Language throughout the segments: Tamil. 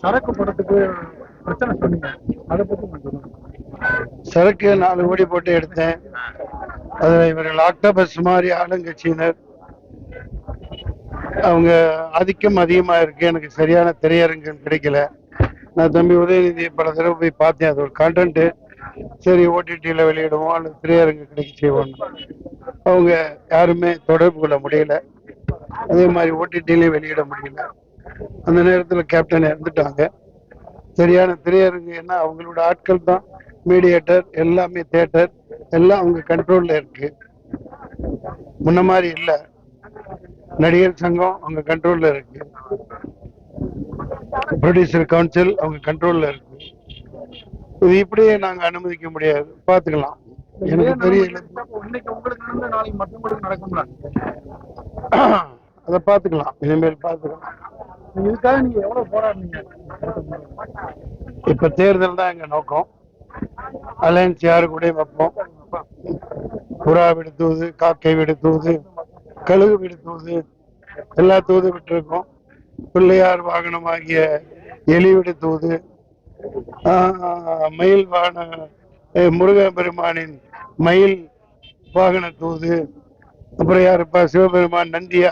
சரக்கு படத்துக்கு பிரச்சனை சொன்னீங்க. அதை பத்தி கொஞ்சம் சரக்கு நாலு கோடி போட்டு எடுத்தேன். அதுல இவர்கள் ஆக்டோபஸ் மாதிரி ஆளுங்கட்சியினர். அவங்க ஆதிக்கம் அதிகமா இருக்கு. எனக்கு சரியான திரையரங்கம் கிடைக்கல. நான் தம்பி உதயநிதி பல தடவை போய் பார்த்தேன். அது ஒரு கண்டென்ட் சரி ஓடிடியில் வெளியிடுவோம். அல்லது திரையரங்கு கிடைக்க செய்வோம் அவங்க யாருமே தொடர்பு கொள்ள முடியல. அதே மாதிரி ஓடிடிலையும் வெளியிட முடியல. அந்த நேரத்தில் கேப்டன் இறந்துட்டாங்க. சரியான திரையரங்கு என்ன அவங்களோட ஆட்கள் தான் மீடியேட்டர் எல்லாமே தியேட்டர் எல்லாம் அவங்க கண்ட்ரோல்ல இருக்கு. முன்ன மாதிரி இல்ல. நடிகர் சங்கம் அவங்க கண்ட்ரோல்ல இருக்கு. ப்ரொடியூசர் கவுன்சில் அவங்க கண்ட்ரோல்ல இருக்கு. இது இப்படியே நாங்க அனுமதிக்க முடியாது. பாத்துக்கலாம். எனக்கு தெரியல. அதை பாத்துக்கலாம் இனிமேல் பாத்துக்கலாம் இதுக்காக நீங்க எவ்வளவு போராடுனீங்க? இப்ப தேர்தல் தான் எங்க நோக்கம். அலையன்ஸ் யாரு கூட வைப்போம். புறா வீடு தூது காக்கை வீடு தூது கழுகு வீடு தூது எல்லா தூது விட்டுருக்கோம். பிள்ளையார் வாகனம் ஆகிய எலி வீடு தூது ஆஹ், மயில் வாகன அஹ், முருகன் பெருமானின் மயில் வாகன தூது அப்புறம் யாருப்பா? சிவபெருமான் நந்தியா.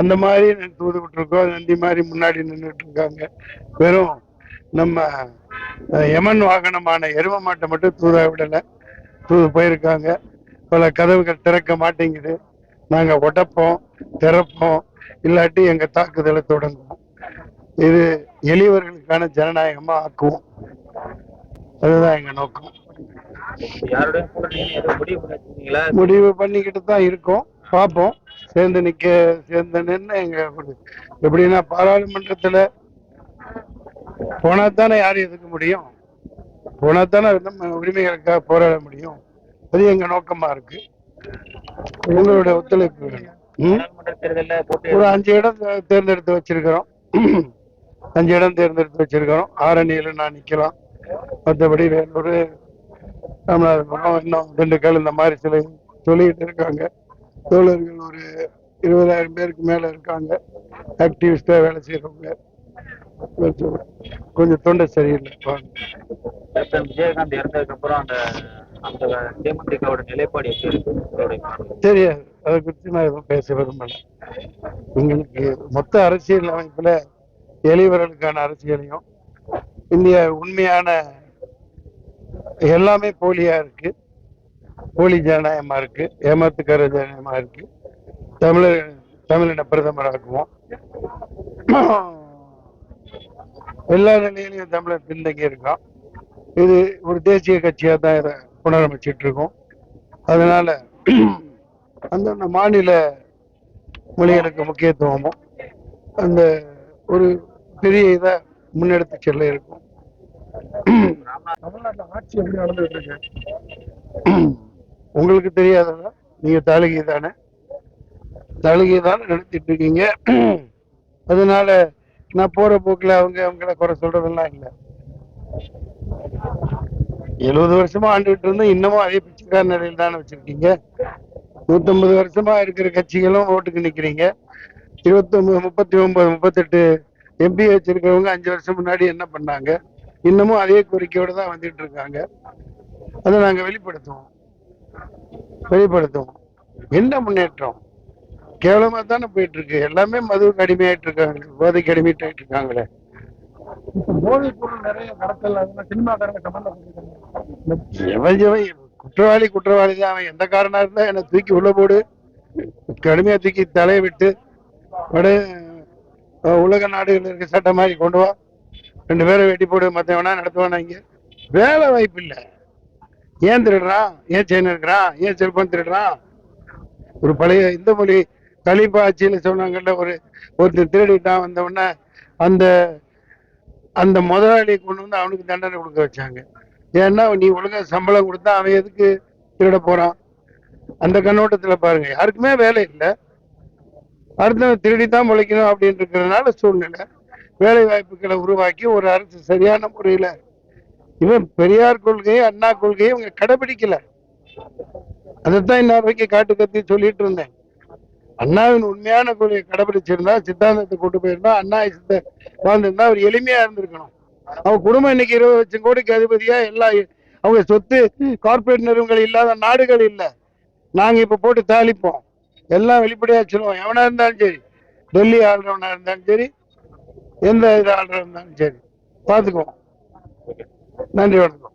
அந்த மாதிரி தூது விட்டுருக்கோம் நந்தி மாதிரி முன்னாடி நின்றுட்டு இருக்காங்க வெறும் நம்ம யமன் வாகனமான எரும மாட்டை மட்டும் தூதா விடல. தூது போயிருக்காங்க. பல கதவுகள் திறக்க மாட்டேங்குது. நாங்க உடைப்போம் திறப்போம். இல்லாட்டி எங்க தாக்குதலை தொடங்குவோம். இது எளியவர்களுக்கான ஜனநாயகமா ஆக்குவோம். அதுதான் எங்க நோக்கம். முடிவு பண்ணிக்கிட்டு தான் இருக்கோம். பார்ப்போம். சேர்ந்து நிக்க சேர்ந்து நின்று எங்க எப்படின்னா பாராளுமன்றத்துல போனா தானே யாரும் எதுக்க முடியும்? போனா தானே நம்ம உரிமைகளுக்காக போராட முடியும்? அது எங்க நோக்கமா இருக்கு? உங்களோட ஒத்துழைப்பு ஒரு அஞ்சு இடம் தேர்ந்தெடுத்து வச்சிருக்கிறோம். அஞ்சு இடம் தேர்ந்தெடுத்து வச்சிருக்கிறோம். ஆரணியில நான் நிக்கலாம். மற்றபடி வேலூர் ராமநாதபுரம் இன்னும் திண்டுக்கல் இந்த மாதிரி சில சொல்லிக்கிட்டு இருக்காங்க. தோழர்கள் ஒரு இருபதாயிரம் பேருக்கு மேல இருக்காங்க. ஆக்டிவிஸ்டா வேலை செய்யறவங்க கொஞ்சம் தொண்டை சரியில்லை விஜயகாந்த் இறந்ததுக்கு அப்புறம் அந்த அந்த தேமுதிகவோட நிலைப்பாடு? தெரியாது அதை குறித்து நான் எதுவும் பேச விரும்பல. எங்களுக்கு மொத்த அரசியல் அமைப்புல எளியவர்களுக்கான அரசியலையும் இந்திய உண்மையான எல்லாமே போலியா இருக்கு. போலி ஜனநாயகமா இருக்கு ஏமாத்துக்கார ஜனநாயகமா இருக்கு. தமிழர் தமிழின பிரதமராக்குவோம். எல்லா நிலையிலையும் தமிழர் பின்தங்கி இருக்கோம் இது ஒரு தேசிய கட்சியா தான் இதை புனரமைச்சிட்டு இருக்கோம் அதனால அந்த மாநில மொழிகளுக்கு முக்கியத்துவமும் அந்த ஒரு பெரிய இதை முன்னெடுத்து செல்ல இருக்கும். தமிழ்நாட்டில் ஆட்சி எப்படி நடந்துட்டு இருக்கு? உங்களுக்கு தெரியாததா நீங்க தாளிகை தானே? தாளிகை தானே நடத்திட்டு இருக்கீங்க அதனால நான் போற போக்குல அவங்க அவங்கள குறை சொல்றதெல்லாம் இல்லை. எழுபது வருஷமா ஆண்டுகிட்டு இருந்தோம் இன்னமும் அதே பிச்சைக்கார நிலையில் தானே வச்சிருக்கீங்க? நூத்தம்பது வருஷமா இருக்கிற கட்சிகளும் ஓட்டுக்கு நிக்கிறீங்க. இருபத்தொன்பது முப்பத்தி ஒன்பது முப்பத்தெட்டு எம்பி வச்சிருக்கிறவங்க அஞ்சு வருஷம் முன்னாடி என்ன பண்ணாங்க? இன்னமும் அதே கோரிக்கையோட தான் வந்துட்டு இருக்காங்க. அதை நாங்க வெளிப்படுத்துவோம். வெளிப்படுத்துவோம் என்ன முன்னேற்றம்? கேவலமா தானே போயிட்டு இருக்கு எல்லாமே மதுவுக்கு அடிமையாயிட்டு இருக்காங்க போதைக்கு அடிமையாயிட்டு இருக்காங்களே போதைப் பொருள் நிறைய கடத்தல் சினிமாக்காரங்க சம்பந்தப்பட்டிருக்காங்க எவன் எவன்? குற்றவாளி குற்றவாளி தான். அவன் எந்த காரணம் இருந்தா என்னை தூக்கி உள்ள போடு. கடுமையா தூக்கி தலையை விட்டு வட அஹ், உலக நாடுகள் இருக்க சட்டம் மாதிரி கொண்டு வா. ரெண்டு பேரை வெட்டி போடு மத்தவனா நடத்துவானா இங்க? வேலை வாய்ப்பு இல்ல. ஏன் திருடுறான் ஏன் செயின் இருக்கிறான் ஏன் செல்போன் திருடுறான் ஒரு பழைய இந்த மொழி கலிப்பா ஆட்சியில் சொன்னாங்கல்ல ஒரு ஒருத்தர் திருடிட்டான் வந்த உடனே அந்த அந்த முதலாளியை கொண்டு வந்து அவனுக்கு தண்டனை கொடுக்க வச்சாங்க. ஏன்னா நீ ஒழுங்கா சம்பளம் கொடுத்தா அவன் எதுக்கு திருட போறான்? அந்த கண்ணோட்டத்துல பாருங்க யாருக்குமே வேலை இல்லை. அடுத்தவன் திருடித்தான் முளைக்கணும் அப்படின்னு இருக்கிறதுனால சூழ்நிலை. வேலை வாய்ப்புகளை உருவாக்கி ஒரு அரசு சரியான முறையில இவன் பெரியார் கொள்கையை அண்ணா கொள்கையை இவங்க கடைபிடிக்கல. அதைத்தான் இன்னொரு வரைக்கும் காட்டு கத்தி சொல்லிட்டு இருந்தேன். அண்ணாவின் உண்மையான கொள்கையை கடைபிடிச்சிருந்தா சித்தாந்தத்தை கொண்டு போயிருந்தா அண்ணா சித்த வாழ்ந்திருந்தா அவர் எளிமையா இருந்திருக்கணும். அவங்க குடும்பம் இன்னைக்கு இருபது லட்சம் கோடிக்கு அதிபதியா எல்லா அவங்க சொத்து கார்ப்பரேட் நிறுவனங்கள் இல்லாத நாடுகள் இல்லை. நாங்க இப்ப போட்டு தாளிப்போம். எல்லாம் வெளிப்படையா சொல்லுவோம். எவனா இருந்தாலும் சரி டெல்லி ஆள்றவனா இருந்தாலும் சரி எந்த இது ஆள்றவனா இருந்தாலும் சரி பார்த்துக்குவோம் நன்றி வணக்கம்.